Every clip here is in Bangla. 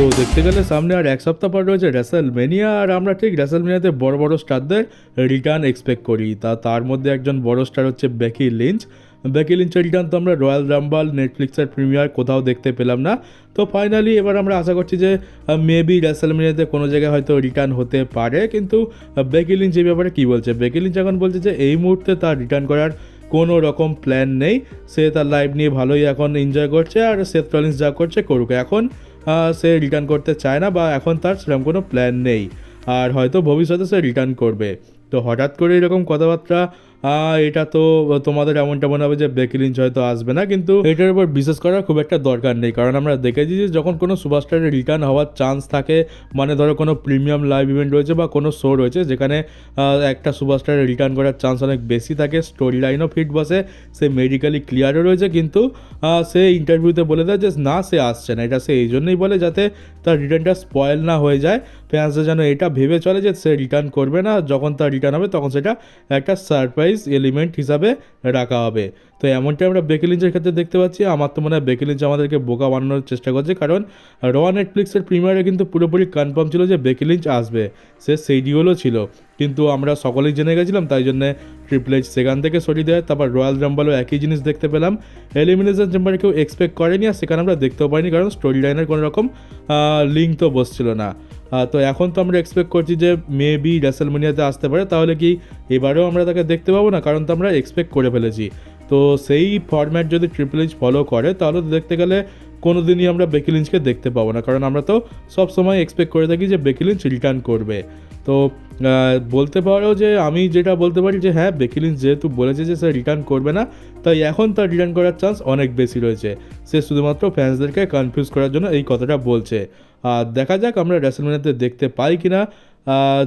তো দেখতে গেলে সামনে আর এক সপ্তাহ পর রয়েছে রেসেল মেনিয়া আর আমরা ঠিক রেসেল মেনিয়াতে বড় বড় স্টারদের রিটার্ন এক্সপেক্ট করি। তা, তার মধ্যে একজন বড় স্টার হচ্ছে বেকি লিঞ্চ বেকি লিঞ্চের রিটার্ন তো আমরা রয়্যাল রাম্বাল নেটফ্লিক্সের প্রিমিয়ার কোথাও দেখতে পেলাম না। তো ফাইনালি এবার আমরা আশা করছি যে মেবি রেসেল মেনিয়াতে কোনো জায়গায় হয়তো রিটার্ন হতে পারে। কিন্তু বেকি লিঞ্চ এই ব্যাপারে কী বলছে? বেকি লিঞ্চ এখন বলছে যে, এই মুহূর্তে তার রিটার্ন করার কোনো রকম প্ল্যান নেই। সে তার লাইফ নিয়ে ভালোই এখন এনজয় করছে, আর সেথ রলিন্স যা করছে করুক। এখন সে রিটার্ন করতে চায় না বা এখন তার সেরকম কোনো প্ল্যান নেই। আর হয়তো ভবিষ্যতে সে রিটার্ন করবে। তো হঠাৎ করে এরকম কথাবার্তা এটা তো তোমাদের এমনটা মনে হবে যে বেকিলিঞ্চ হয়তো আসবে না, কিন্তু এটার উপর বিশেষ করার খুব একটা দরকার নেই। কারণ আমরা দেখেছি যে যখন কোনো সুপারস্টারের রিটার্ন হওয়ার চান্স থাকে মানে ধরো কোনো প্রিমিয়াম লাইভ ইভেন্ট রয়েছে বা কোনো শো রয়েছে, যেখানে একটা সুপারস্টারের রিটার্ন করার চান্স অনেক বেশি থাকে স্টোরি লাইনও ফিট বসে, সে মেডিকেলি ক্লিয়ারও রয়েছে, কিন্তু সে ইন্টারভিউতে বলে দেয় যে না, সে আসছে না। এটা সে এই জন্যই বলে যাতে তার রিটার্নটা স্পয়েল না হয়ে যায়। ফ্যান্সরা যেন এটা ভেবে চলে যে সে রিটার্ন করবে না, যখন তার রিটার্ন হবে তখন সেটা একটা সারপ্রাইজ এলিমেন্ট হিসাবে রাখা হবে। তো এমনটাই আমরা বেকেলিঞ্চের ক্ষেত্রে দেখতে পাচ্ছি। আমার তো মনে হয় বেকেলিঞ্চ আমাদেরকে বোকা বানানোর চেষ্টা করছে, কারণ র নেটফ্লিক্সের প্রিমিয়ারে কিন্তু পুরোপুরি কনফার্ম ছিল যে বেকেলিঞ্চ আসবে। সে সেইডিওলও ছিল। কিন্তু আমরা সকলেই জেনে গেছিলাম, তাই জন্যে ট্রিপল এইচ সেখান থেকে সরিয়ে দেয়। তারপর রয়্যাল রাম্বালও একই জিনিস দেখতে পেলাম। এলিমিনেশন চেম্বারে কেউ এক্সপেক্ট করেনি, আর সেখানে আমরা দেখতেও পাইনি, কারণ স্টোরি লাইনের কোনো রকম লিঙ্ক তো বসছিল না। তো এখন তো আমরা এক্সপেক্ট করছি যে মেবি রেসেলমেনিয়াতে আসতে পারে, তাহলে কি এবারেও আমরা তাকে দেখতে পাবো না? কারণ তো আমরা এক্সপেক্ট করে ফেলেছি। তো সেই ফরম্যাট যদি ট্রিপল এইচ ফলো করে, তাহলে দেখতে গেলে কোনো দিনই আমরা বেকিলিঞ্চকে দেখতে পাবো না। কারণ আমরা তো সব সময় এক্সপেক্ট করে থাকি যে বেকিলিঞ্চ রিটার্ন করবে। তো বলতে পারো যে আমি যেটা বলতে পারি যে হ্যাঁ বেকিলিঞ্চ যেহেতু বলেছে যে সে রিটার্ন করবে না, তাই এখন তার রিটার্ন করার চান্স অনেক বেশি রয়েছে। সে শুধুমাত্র ফ্যান্সদেরকে কনফিউজ করার জন্য এই কথাটা বলছে। আর দেখা যাক আমরা রেসলমেনাতে দেখতে পাই কিনা।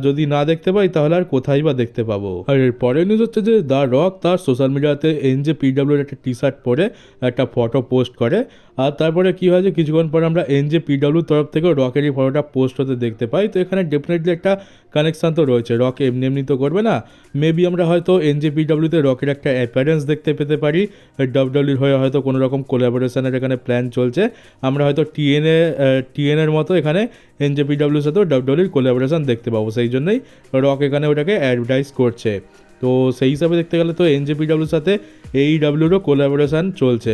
যদি না দেখতে পাই, তাহলে আর কোথায় বা দেখতে পাবো? আর পরের নিউজ হচ্ছে যে দ্য রক তার সোশ্যাল মিডিয়াতে এন যে পিডাব্লিউর একটা টি শার্ট পরে একটা ফটো পোস্ট করে। আর তারপরে কী হয় যে কিছুক্ষণ পরে আমরা এন যে পিডাব্লিউর তরফ থেকে রকের এই ফটোটা পোস্ট হতে দেখতে পাই। তো এখানে ডেফিনেটলি একটা কানেকশান তো রয়েছে। রক এমনি এমনি তো করবে না। মেবি আমরা হয়তো এন যে পিডাব্লিউতে রকের একটা অ্যাপিয়ারেন্স দেখতে পেতে পারি। ডাব্লিউডাব্লিউর হয়ে হয়তো কোনো রকম কোলাবোরেশনের এখানে প্ল্যান চলছে। আমরা হয়তো টিএনএ টিএনএর মতো এখানে এনজেপিডাব্লিউর সাথেও ডাব্লিউডাব্লিউর কোলাবোরেশন দেখতে পাবো সেই জন্যই রক এখানে ওটাকে অ্যাডভার্টাইজ করছে। তো সেই হিসাবে দেখতে গেলে তো এনজেপিডাব্লিউর সাথে এই ডাব্লিউরও কোলাবোরেশন চলছে।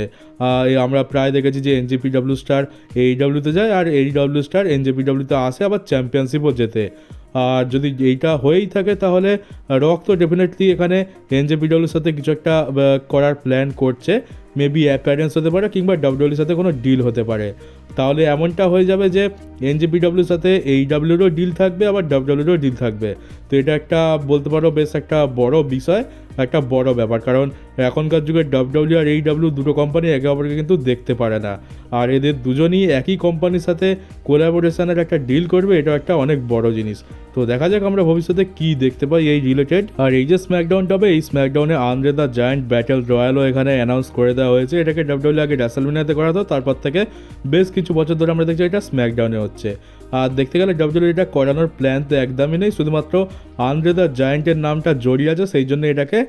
আমরা প্রায় দেখেছি যে এনজেপিডাব্লিউ স্টার এই ডাব্লিউতে যায় আর এই ডাব্লিউ স্টার এনজেপিডাব্লিউতে আসে আবার চ্যাম্পিয়নশিপও যেতে আর যদি এইটা হয়েই থাকে তাহলে রক তো ডেফিনেটলি এখানে এনজেপিডব্লিউর সাথে কিছু একটা করার প্ল্যান করছে। মেবি অ্যাপিয়ারেন্স হতে পারে কিংবা ডাব্লিউডব্লিউর সাথে কোনো ডিল হতে পারে। তাহলে এমনটা হয়ে যাবে যে এনজেপিডব্লিউর সাথে এই ডাব্লিউরও ডিল থাকবে, আবার ডাব্লিউডব্লিউরও ডিল থাকবে। তো এটা একটা বলতে পারো বেশ একটা বড় বিষয়, একটা বড় ব্যাপার। কারণ এখনকার যুগে ডাব্লিউডব্লিউ আর এই ডাব্লিউ দুটো কোম্পানি একে অপরকে কিন্তু দেখতে পারে না। আর এদের দুজনই একই কোম্পানির সাথে কোলাবোরেশনের একটা ডিল করবে এটা একটা অনেক বড় জিনিস। তো দেখা যাক আমরা ভবিষ্যতে কি দেখতে পাই এই রিলেটেড আর এই যে স্ম্যাকডাউন হবে এই স্ম্যাকডাউনে আন্দ্রে দ্য জায়ান্ট ব্যাটেল রয়্যালও এখানে অ্যানাউন্স করে দেওয়া হয়েছে। এটাকে ডাব্লিউডব্লিউ আগে র্যাসেলমিনিয়াতে করা হতো তারপর থেকে বেশ কিছু বছর ধরে আমরা দেখছি এটা স্ম্যাকডাউনে হচ্ছে। আর দেখতে গেলে ডাব্লিউডব্লিউ এটা করানোর প্ল্যান তো একদমই নেই, শুধুমাত্র আন্দ্রে দ্য জায়েন্টের নামটা জড়িয়ে আছে, সেই জন্য এটাকে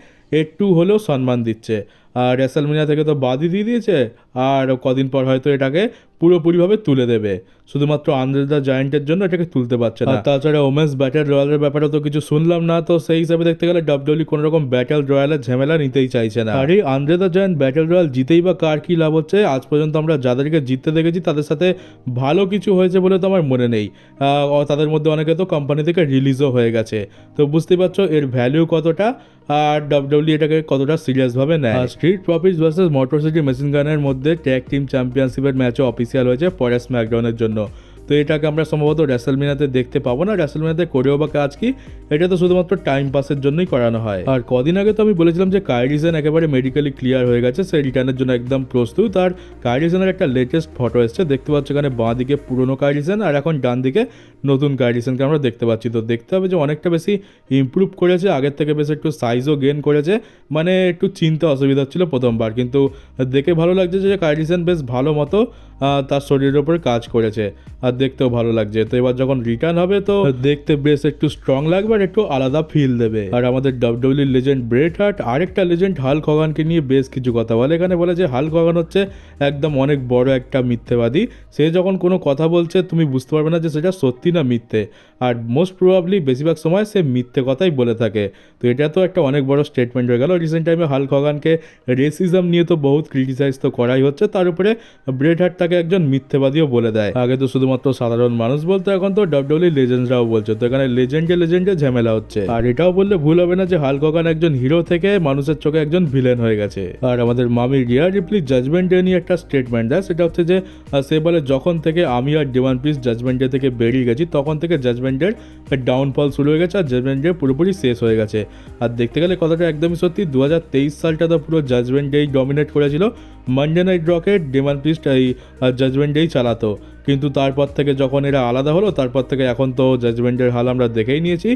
একটু হলেও সম্মান দিচ্ছে। আর রেসালমিনিয়া থেকে তো বাদই দিয়ে দিয়েছে। আর কদিন পর হয়তো এটাকে পুরোপুরিভাবে তুলে দেবে। শুধুমাত্র আন্দ্রে দ্য জায়ান্টের জন্য এটাকে তুলতে পারছে না। তাছাড়া ওমেন্স ব্যাটেল রয়্যালের ব্যাপারে তো কিছু শুনলাম না তো সেই হিসাবে দেখতে গেলে ডাব্লিউডব্লিউ কোনো রকম ব্যাটেল রয়্যালের ঝামেলা নিতেই চাইছে না। আর এই Andre the Giant battle royal জিতেই বা কার কী লাভ হচ্ছে আজ পর্যন্ত আমরা যাদেরকে জিততে দেখেছি তাদের সাথে ভালো কিছু হয়েছে বলে তো আমার মনে নেই। তাদের মধ্যে অনেকে তো কোম্পানি থেকে রিলিজও হয়ে গেছে। তো বুঝতেই পারছ এর ভ্যালু কতটা আর ডাব্লিউডব্লিউ এটাকে কতটা সিরিয়াসভাবে নেয়। Street Profits versus Motor City Machine গানের মধ্যে ট্যাগ টিম চ্যাম্পিয়নশিপের ম্যাচও অফিসিয়াল হয়েছে পরে স্ম্যাকডাউনের জন্য। তো এটাকে আমরা সম্ভবত র্যাসেলমিনাতে দেখতে পাবো না। র্যাসেলমিনাতে করেও বা কাজ কি? এটা তো শুধুমাত্র টাইম পাসের জন্যই করানো হয়। আর কদিন আগে তো আমি বলেছিলাম যে কাইরিজেন একেবারে মেডিকেলি ক্লিয়ার হয়ে গেছে। সে রিটার্নের জন্য একদম প্রস্তুত। আর কাইরিজেনের একটা লেটেস্ট ফটো এসছে। দেখতে পাচ্ছ এখানে বাঁ দিকে পুরনো কাইরিজেন আর এখন ডান দিকে নতুন গাইডিসনকে আমরা দেখতে পাচ্ছি। তো দেখতে হবে যে অনেকটা বেশি ইমপ্রুভ করেছে, আগের থেকে বেশ একটু সাইজও গেন করেছে। মানে একটু চিনতে অসুবিধা হচ্ছিল প্রথমবার। কিন্তু দেখে ভালো লাগছে যে কাইডিসন বেশ ভালো মতো তার শরীরের ওপর কাজ করেছে। আর দেখতেও ভালো লাগছে। তো এবার যখন রিটার্ন হবে, তো দেখতে বেশ একটু স্ট্রং লাগবে আর একটু আলাদা ফিল দেবে। আর আমাদের W W legend Bret Hart আরেকটা লেজেন্ড হাল খগানকে নিয়ে বেশ কিছু কথা বলে। এখানে বলে যে হাল খগান হচ্ছে একদম অনেক বড় একটা মিথ্যেবাদী। সে যখন কোনো কথা বলছে, তুমি বুঝতে পারবে না যে সেটা সত্যি না মিথ্যে। আর মোস্ট প্রবাবলি বেশিরভাগ সময় সে মিথ্যে কথাই বলে থাকে। তো এটা তো একটা অনেক বড় স্টেটমেন্ট হয়ে গেল। রিসেন্ট টাইমে হাল্ক হগানকে রেসিজম নিয়ে তো বহুত ক্রিটিসাইজ তো করাই হচ্ছে। তার উপরে ব্রেড হার্ট তাকে একজন মিথ্যেবাদীও বলে দেয়। আগে তো শুধুমাত্র সাধারণ মানুষ বলতো, এখন তো ডাব্লিউডব্লিউ লেজেন্ডরাও বলছে। তো এখানে লেজেন্ডে লেজেন্ডে ঝামেলা হচ্ছে। আর এটাও বললে ভুল হবে না যে হাল হগান একজন হিরো থেকে মানুষের চোখে একজন ভিলেন হয়ে গেছে। আর আমাদের মামি রিয়া রিপ্লি জাজমেন্ট ডে নিয়ে একটা স্টেটমেন্ট দেয়। সেটা হচ্ছে যে সে বলে, যখন থেকে আমি আর ডিওয়ান পিস জাজমেন্ট ডে থেকে বেরিয়ে গেছি তখন থেকে জাজমেন্টের ডাউনফল শুরু হয়ে গেছে আর জাজমেন্ট ডে পুরোপুরি শেষ হয়ে গেছে। আর দেখতে গেলে কথাটা একদমই সত্যি দু হাজার তেইশ সালটা তো পুরো জাজমেন্ট ডেই ডমিনেট করেছিল মানডে নাইট রকেট ডেমান পিস্ট এই জাজমেন্ট ডেই চালাতো। কিন্তু তারপর থেকে যখন এরা আলাদা হলো, তারপর থেকে এখন তো জাজমেন্টের হাল আমরা দেখেই নিয়েছি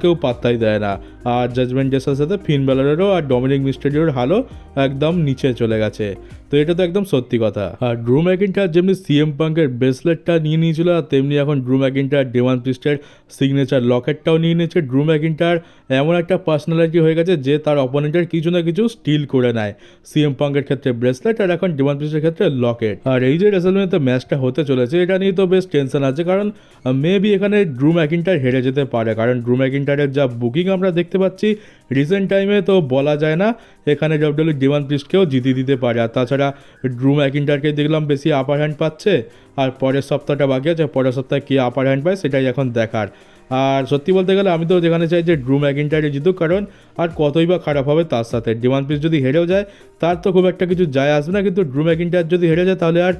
কেউ পাত্তাই দেয় না। আর জাজমেন্ট সাথে সাথে ফিন বেলারেরও আর ডমিনিক মিস্টেরিওর হালও একদম নিচে চলে গেছে। তো এটা তো একদম সত্যি কথা। আর ড্রু ম্যাকিনটার যেমনি সিএম পাঙ্কের ব্রেসলেটটা নিয়ে নিয়েছিল, আর তেমনি এখন ড্রু ম্যাকিনটার ডেওয়ান পিস্টের সিগনেচার লকেটটাও নিয়ে নিয়েছে। ড্রু ম্যাকিনটার এমন একটা পার্সোনালিটি হয়ে গেছে যে তার অপোনেন্টের কিছু না কিছু স্টিল করে নেয়। সিএম পাঙ্কের ক্ষেত্রে ব্রেসলেট আর এখন ডেওয়ান পিস্টের ক্ষেত্রে লকেট আর এই যে রেসলমেনিতে ম্যাচটা হতে চলেছে এটা নিয়ে তো বেশ টেনশন আছে, কারণ মেবি এখানে ড্রু ম্যাকিনটার হেরে যেতে পারে। কারণ ড্রু ম্যাকিনটারের যা বুকিং আমরা দেখতে পাচ্ছি রিসেন্ট টাইমে তো বলা যায় না, এখানে ডাব্লিউ ডিওয়ান পিস্টকেও জিতিয়ে দিতে পারে। আর তাছাড়া ড্রু ম্যাকিনটারকে দেখলাম বেশি আপার হ্যান্ড পাচ্ছে, আর পরের সপ্তাহটা বাকি আছে, পরের সপ্তাহে কে আপার হ্যান্ড পায় সেটাই এখন দেখার। আর সত্যি বলতে গেলে আমি তো যেখানে চাই যে ড্রু ম্যাকিনটারে জিতুক, কারণ আর কতই বা খারাপ হবে তার সাথে। ডিওয়ান পিস যদি হেরেও যায়, তার তো খুব একটা কিছু যায় আসবে না, কিন্তু ড্রু ম্যাকিনটার যদি হেরে যায়, তাহলে আর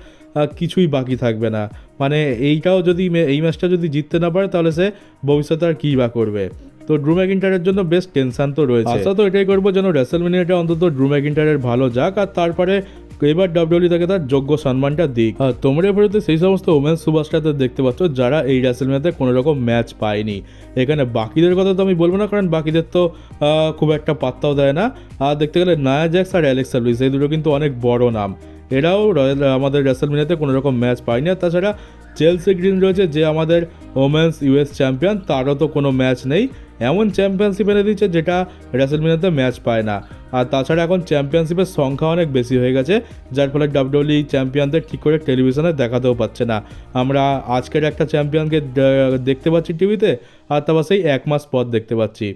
কিছুই বাকি থাকবে না। মানে এইটাও যদি এই ম্যাচটা যদি জিততে না পারে তাহলে সে ভবিষ্যতে আর কী বা করবে? তো ড্রু ম্যাকিন্টারের জন্য বেশ টেনশন তো রয়েছে। আশা তো এটাই করব যেন রেসেল রেসেলমিনিয়াটা অন্তত ড্রু ম্যাকিন্টারের ভালো যাক আর তারপরে এবার ডাব্লিউডি তাকে তার যোগ্য সম্মানটা দিক। আর তোমরা এবারে সেই সমস্ত ওমেন্স সুপারস্টারদের দেখতে পাচ্ছ যারা এই রেসেলমিনিয়াতে কোনো রকম ম্যাচ পায়নি। এখানে বাকিদের কথা তো আমি বলব না কারণ বাকিদের তো খুব একটা পাত্তাও দেয় না। আর দেখতে গেলে নায়া জ্যাক্স আর অ্যালেক্সা লুইস এই দুটো কিন্তু অনেক বড় নাম। এরাও আমাদের রেসেলমিনিয়াতে কোনো রকম ম্যাচ পায়নি। আর তাছাড়া চেলসি গ্রিন রয়েছে, যে আমাদের ওমেন্স ইউএস চ্যাম্পিয়ন, তারও তো কোনো ম্যাচ নেই। এমন চ্যাম্পিয়নশিপ এনে দিচ্ছে যেটা রেসেলমিনিয়াতে ম্যাচ পায় না। আর তাছাড়া এখন চ্যাম্পিয়নশিপের সংখ্যা অনেক বেশি হয়ে গেছে, যার ফলে ডাব্লিউডব্লিউ চ্যাম্পিয়নদের ঠিক করে টেলিভিশনে দেখাতেও পাচ্ছে না। আমরা আজকের একটা চ্যাম্পিয়নকে দেখতে পাচ্ছি টিভিতে আর তারপর সেই এক মাস পর দেখতে পাচ্ছি।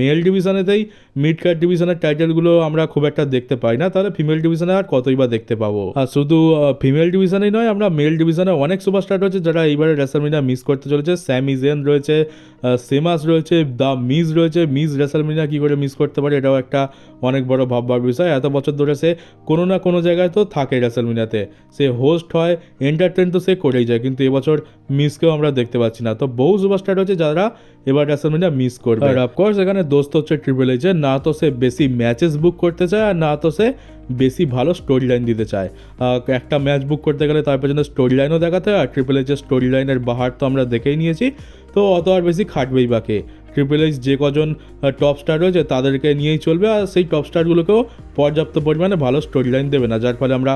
মেল ডিভিশনেতেই মিড কার্ড ডিভিশনের টাইটেলগুলো আমরা খুব একটা দেখতে পাই না। তাহলে ফিমেল ডিভিশনে আর কতই বা দেখতে পাবো? আর শুধু ফিমেল ডিভিশনেই নয়, আমরা মেল ডিভিশনে অনেক সুপারস্টার রয়েছে যারা এইবারে রেসালমিনা মিস করতে চলেছে। স্যামি জেন রয়েছে সেমাস রয়েছে দ্য মিস রয়েছে। মিস রেসালমিনা কী করে মিস করতে পারে এটাও একটা অনেক বড় ভাববার বিষয়। এত বছর ধরে সে কোনো না কোনো জায়গায় তো থাকে রেসালমিনাতে সে হোস্ট হয় এন্টারটেন তো সে করেই যায়, কিন্তু এবছর মিসকেও আমরা দেখতে পাচ্ছি না। তো বহু সুপারস্টার রয়েছে যারা এবার রেসালমিনা মিস করবে। আর অফকোর্স এখানে দোস্ত হচ্ছে ট্রিপল এইচে না তো সে বেশি ম্যাচেস বুক করতে চায়, আর না তো সে বেশি ভালো স্টোরি লাইন দিতে চায়। একটা ম্যাচ বুক করতে গেলে তার পেছনে স্টোরি লাইনও দেখাতে হয়, আর ট্রিপল এইচের স্টোরি লাইনের বাহার তো আমরা দেখেই নিয়েছি। তো অত আর বেশি খাটবেই বাকে। ট্রিপল এইচ যে কজন টপ স্টার রয়েছে তাদেরকে নিয়েই চলবে আর সেই টপ স্টারগুলোকেও পর্যাপ্ত পরিমাণে ভালো স্টোরি লাইন দেবে না। যার ফলে আমরা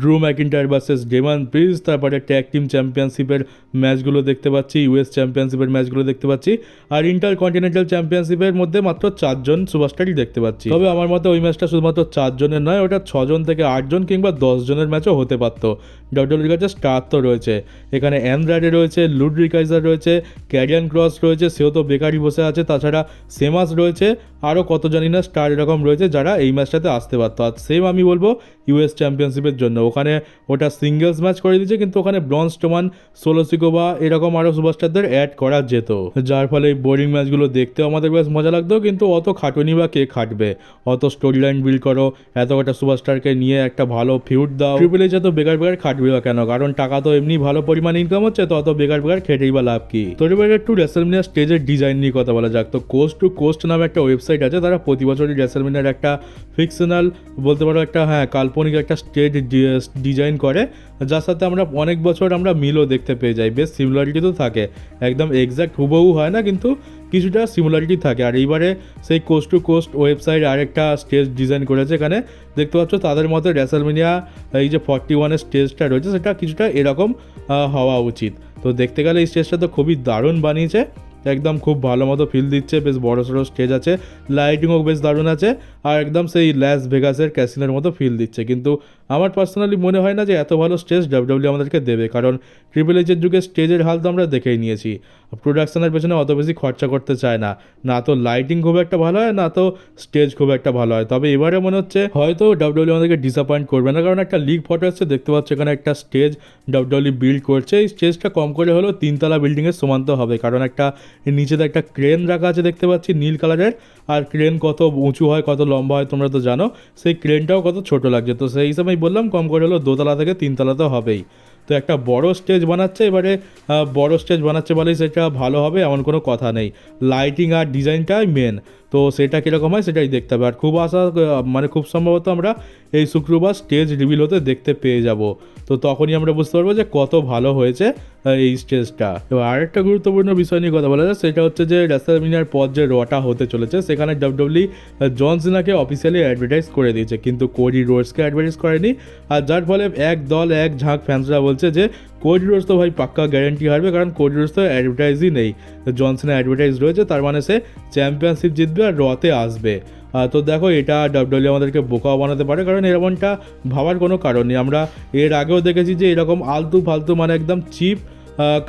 ড্রু ম্যাকিন্টার ভার্সেস ডেমান প্রিজ তারপরে ট্যাগ টিম চ্যাম্পিয়নশিপের ম্যাচগুলো দেখতে পাচ্ছি ইউএস চ্যাম্পিয়নশিপের ম্যাচগুলো দেখতে পাচ্ছি আর ইন্টার কন্টিনেন্টাল চ্যাম্পিয়নশিপের মধ্যে মাত্র চারজন সুপারস্টারই দেখতে পাচ্ছি। তবে আমার মতে ওই ম্যাচটা শুধুমাত্র চারজনের নয়, ওটা ছজন থেকে আটজন কিংবা দশজনের ম্যাচও হতে পারতো। ডব্লিউডির কাছে স্টার তো রয়েছে। এখানে অ্যান্ড্রাডে রয়েছে লুডরিকাইজার রয়েছে ক্যারিয়ান ক্রস রয়েছে, সেও তো বেকারই বসে আছে তাছাড়া সেমাস রয়েছে। আরও কত জানি না স্টার এরকম রয়েছে যারা এই ম্যাচটাতে আসতে পারতো আর সেম আমি বলব ইউএস চ্যাম্পিয়নশিপের জন্য। ওখানে ওটা সিঙ্গেলস ম্যাচ করে দিয়েছে, কিন্তু ওখানে ব্রঞ্জ টোমান সোলোসিকোবা এরকম আরও সুপারস্টারদের অ্যাড করা যেত। যার ফলে এই বোরিং ম্যাচগুলো দেখতেও আমাদের বেশ মজা লাগতো, কিন্তু অত খাটুনি বা কে খাটবে? অত স্টোরি লাইন বিল্ড করো এত কটা সুপারস্টারকে নিয়ে একটা ভালো ফিউড দাও। ট্রিপল এইচ এত বেকার বেকার খাটবে বা কেন? কারণ টাকা তো এমনি ভালো পরিমাণ ইনকাম হচ্ছে, তো অত বেকার বেকার খেটেই বা লাভ কি? তো একটু রেসেলমিনিয়া স্টেজের ডিজাইন নিয়ে কথা বলা যাক। তো কোস্ট টু কোস্ট নামে একটা ওয়েবসাইট ওয়েবসাইট আছে, তারা প্রতি বছরই রেসেলমিনিয়ার একটা ফিকশনাল বলতে পারো একটা হ্যাঁ কাল্পনিক একটা স্টেজ ডিজাইন করে। যার সাথে আমরা অনেক বছর আমরা মিলও দেখতে পেয়ে যাই, বেশ সিমিলারিটি তো থাকে। একদম এক্স্যাক্ট হুবহু হয় না, কিন্তু কিছুটা সিমিলারিটি থাকে। আর এইবারে সেই কোস্ট টু কোস্ট ওয়েবসাইট আরেকটা স্টেজ ডিজাইন করেছে এখানে। দেখতে পাচ্ছ তাদের মতে রেসেলমিনিয়া এই যে ফর্টি ওয়ানের স্টেজটা রয়েছে, সেটা কিছুটা এরকম হওয়া উচিত। তো দেখতে গেলে এই স্টেজটা তো খুবই দারুণ বানিয়েছে। একদম খুব ভালো মতো ফিল দিচ্ছে, বেশ বড় সড়ো স্টেজ আছে। লাইটিংও বেশ দারুণ আছে। আর একদম সেই ল্যাস ভেগাসের ক্যাসিনোর মতো ফিল দিচ্ছে। কিন্তু আমার পার্সোনালি মনে হয় না যে এত ভালো স্টেজ ডাব্লিউডাব্লিউ আমাদেরকে দেবে, কারণ ট্রিপল এইচের যুগে স্টেজের হাল তো আমরা দেখেই নিয়েছি। প্রোডাকশনের পেছনে অত বেশি খরচা করতে চায় না। না তো লাইটিং খুব একটা ভালো হয়, না তো স্টেজ খুব একটা ভালো হয়। তবে এবারে মনে হচ্ছে হয়তো ডাব্লিউডাব্লিউ আমাদেরকে ডিসঅ্যাপয়েন্ট করবে না, কারণ একটা লিগ ফটো আসছে দেখতে পাচ্ছ এখানে একটা স্টেজ ডাব্লিউডাব্লিউ বিল্ড করছে। এই স্টেজটা কম করে হলেও তিনতলা বিল্ডিংয়ের সমান তো হবে, কারণ একটা নিচেতে একটা ক্রেন রাখা আছে দেখতে পাচ্ছি নীল কালারের আর ক্রেন কত উঁচু হয়, কত লম্বা হয় তোমরা তো জানো, সেই ক্রেনটাও কত ছোট লাগছে। তো সেই হিসাবেই বললাম, কম করে হলো দোতলা থেকে তিনতলা তো হবেই। তো একটা বড় স্টেজ বানাচ্ছে, এবারে বড় স্টেজ বানাচ্ছে বলেই সেটা ভালো হবে এমন কোনো কথা নেই। লাইটিং আর ডিজাইনটাই মেন তো সেটা কীরকম হয় সেটাই দেখতে হবে। আর খুব আশা মানে খুব সম্ভবত আমরা এই শুক্রবার স্টেজ রিভিল হতে দেখতে পেয়ে যাব। তো তখনই আমরা বুঝতে পারব যে কত ভালো হয়েছে। এই স্টেজটা এবার আরেকটা গুরুত্বপূর্ণ বিষয় নিয়ে কথা বলা যায় সেটা হচ্ছে যে রেসেলমিনিয়ার পর যে রটা হতে চলেছে, সেখানে ডাব্লিউডাব্লিউ জন সিনাকে অফিসিয়ালি অ্যাডভার্টাইজ করে দিয়েছে, কিন্তু কোডি রোডসকে অ্যাডভার্টাইজ করেনি। আর যার ফলে এক দল, এক ঝাঁক ফ্যান্সরা বলছে যে কোডি রোডস তো ভাই পাক্কা গ্যারান্টি হারবে, কারণ কোডি রোডস তো অ্যাডভার্টাইজই নেই। জনসনে অ্যাডভার্টাইজ রয়েছে, তার মানে সে চ্যাম্পিয়নশিপ জিতবে আর রতে আসবে। তো দেখো, এটা ডাব্লিউ আমাদেরকে বোকাও বানাতে পারে, কারণ এরকমটা ভাবার কোনো কারণ নেই। আমরা এর আগেও দেখেছি যে এরকম আলতু ফালতু মানে একদম চিপ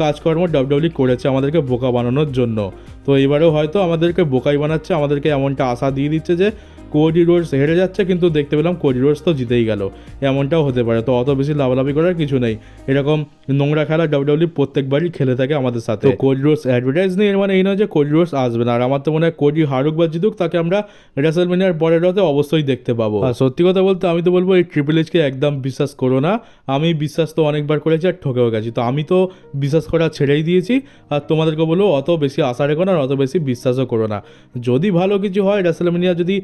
কাজকর্ম ডাব্লিউ করেছে আমাদেরকে বোকা বানানোর জন্য। তো এবারেও হয়তো আমাদেরকে বোকাই বানাচ্ছে, আমাদেরকে এমনটা আশা দিয়ে দিচ্ছে যে কোডি রোডস হেরে যাচ্ছে কিন্তু দেখতে পেলাম কোডি রোডস তো জিতেই গেল। এমনটাও হতে পারে। তো অত বেশি লাভালাভি করার কিছু নেই। এরকম নোংরা খেলা ডাব্লিউডাব্লিউ প্রত্যেকবারই খেলে থাকে আমাদের সাথে। কোডি রোডস অ্যাডভার্টাইজ নেই এর মানে এই নয় যে কোডি রোডস আসবে না। আর আমার তো মনে হয় কোডি হারুক বা জিতুক তাকে আমরা রেসেলমেনিয়ার পরের রাতে অবশ্যই দেখতে পাবো। আর সত্যি কথা বলতে আমি তো বলব এই ট্রিপল এইচকে একদম বিশ্বাস করো না। আমি বিশ্বাস তো অনেকবার করেছি আর ঠকেও গেছি। তো আমি তো বিশ্বাস করা ছেড়েই দিয়েছি। আর তোমাদেরকে বলব অত বেশি আশা রেখো না আর অত বেশি বিশ্বাসও করো না। যদি ভালো কিছু হয় রেসেলমেনিয়া যদি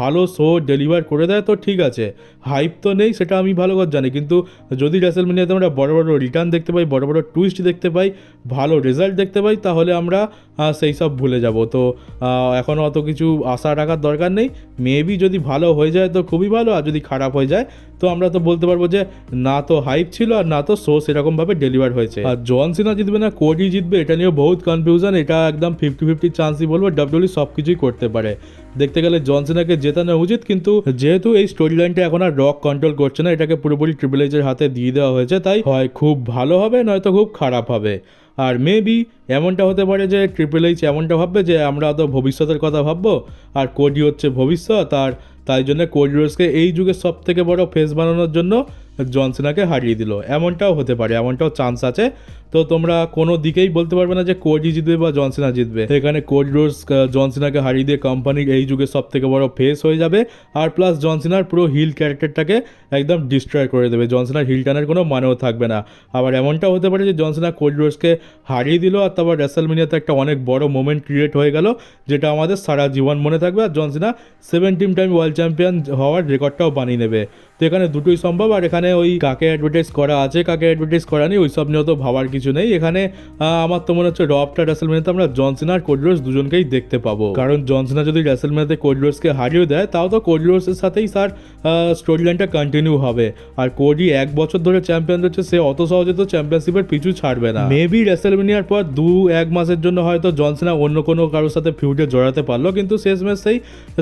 ভালো শো ডেলিভার করে দেয় তো ঠিক আছে। হাইপ তো নেই, সেটা আমি ভালো করে জানি। কিন্তু যদি রেসেলমেনিয়াতে আমরা বড় বড় রিটার্ন দেখতে পাই, বড় বড় টুইস্ট দেখতে পাই, ভালো রেজাল্ট দেখতে পাই, তাহলে আমরা সেই সব ভুলে যাব। তো এখনও অত কিছু আশা রাখার দরকার নেই। মেবি যদি ভালো হয়ে যায় তো খুবই ভালো, আর যদি খারাপ হয়ে যায় তো আমরা তো বলতে পারব যে না তো হাইপ ছিল আর না তো শো সেরকমভাবে ডেলিভার হয়েছে। আর জন সিনা জিতবে না কোডি জিতবে, এটা নিয়ে বহুত কনফিউশন এটা একদম ফিফটি ফিফটি চান্সই বলব ডাব্লিউডি সব কিছুই করতে পারে। দেখতে গেলে জন সিনাকে জেতানো উচিত, কিন্তু যেহেতু এই স্টোরি লাইনটা এখন আর রক কন্ট্রোল করছে না, এটাকে পুরোপুরি ট্রিপল এইচের হাতে দিয়ে দেওয়া হয়েছে, তাই হয় খুব ভালো হবে, নয়তো খুব খারাপ হবে। আর মেবি এমনটা হতে পারে যে ট্রিপল এইচ এমনটা ভাববে যে আমরা তো ভবিষ্যতের কথা ভাববো, আর কোডি হচ্ছে ভবিষ্যৎ, আর তাই জন্য কোল্ড রোজকে এই যুগের সব থেকে বড় ফেস বানানোর জন্য জনসিনাকে হারিয়ে দিল। এমনটাও হতে পারে, এমনটাও চান্স আছে। তো তোমরা কোনো দিকেই বলতে পারবে না যে কোডি জিতবে বা জনসিনা জিতবে। এখানে কোডি রোজ জনসিনাকে হারিয়ে দিয়ে কোম্পানির এই যুগে সব থেকে বড় ফেস হয়ে যাবে। আর প্লাস জনসিনার পুরো হিল ক্যারেক্টারটাকে একদম ডিস্ট্রয় করে দেবে। জনসিনার হিল টানের কোনো মানেও থাকবে না। আবার এমনটাও হতে পারে যে জনসিনা কোডি রোজকে হারিয়ে দিল আর তারপর রেসেলমিনিয়াতে একটা অনেক বড় মোমেন্ট ক্রিয়েট হয়ে গেল, যেটা আমাদের সারা জীবন মনে থাকবে। আর John Cena seventeen time world champion হওয়ার রেকর্ডটাও বানিয়ে নেবে। তো এখানে দুটোই সম্ভব, আর এখানে ওই কাকে অ্যাডভার্টাইজ করা আছে, কাকে অ্যাডভার্টাইজ করা নেই, ওইসব নিয়েও তো ভাবার কিছু নেই। এখানে আমার তো মনে হচ্ছে রবটা রেসেলমেনিয়াতে আমরা জনসিনা আর কোডিরোস দুজনকেই দেখতে পাবো। কারণ জনসিনা যদি রেসেলমেনিয়াতে কোডিরোসকে হারিয়ে দেয়, তাও তো কোডিরোসের সাথেই তার স্টোরি লাইনটা কন্টিনিউ হবে। আর কোডি এক বছর ধরে চ্যাম্পিয়ন হচ্ছে সে অত সহজে তো চ্যাম্পিয়নশিপের পিছু ছাড়বে না। মেবি রেসেলমেনিয়ার পর দু, এক মাসের জন্য হয়তো জনসিনা অন্য কোনো কারোর সাথে ফিউডে জড়াতে পারল, কিন্তু শেষ ম্যাচেই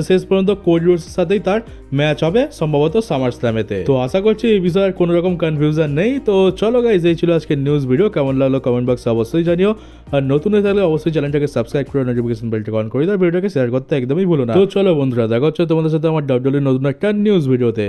শেষ পর্যন্ত কোডিরোসের সাথেই তার ম্যাচ হবে, সম্ভবত সামার স্ল্যামেতে তো আশা করছি এই বিষয়ে কোনো রকম কনফিউশন নেই। তো চলো গাইজ এই ছিল আজকের নিউজ ভিডিও কেমন লাগল কমেন্ট বক্সে অবশ্যই জানিও। আর নতুন হয়ে থাকলে অবশ্যই চ্যানেলটাকে সাবস্ক্রাইব করে নোটিফিকেশন বেলটা অন করে দাও। ভিডিওটাকে শেয়ার করতে একদমই ভুলো না। তো চলো বন্ধুরা, দেখা হচ্ছে তোমাদের সাথে আমার ডাব্লিউ নতুন একটা নিউজ ভিডিওতে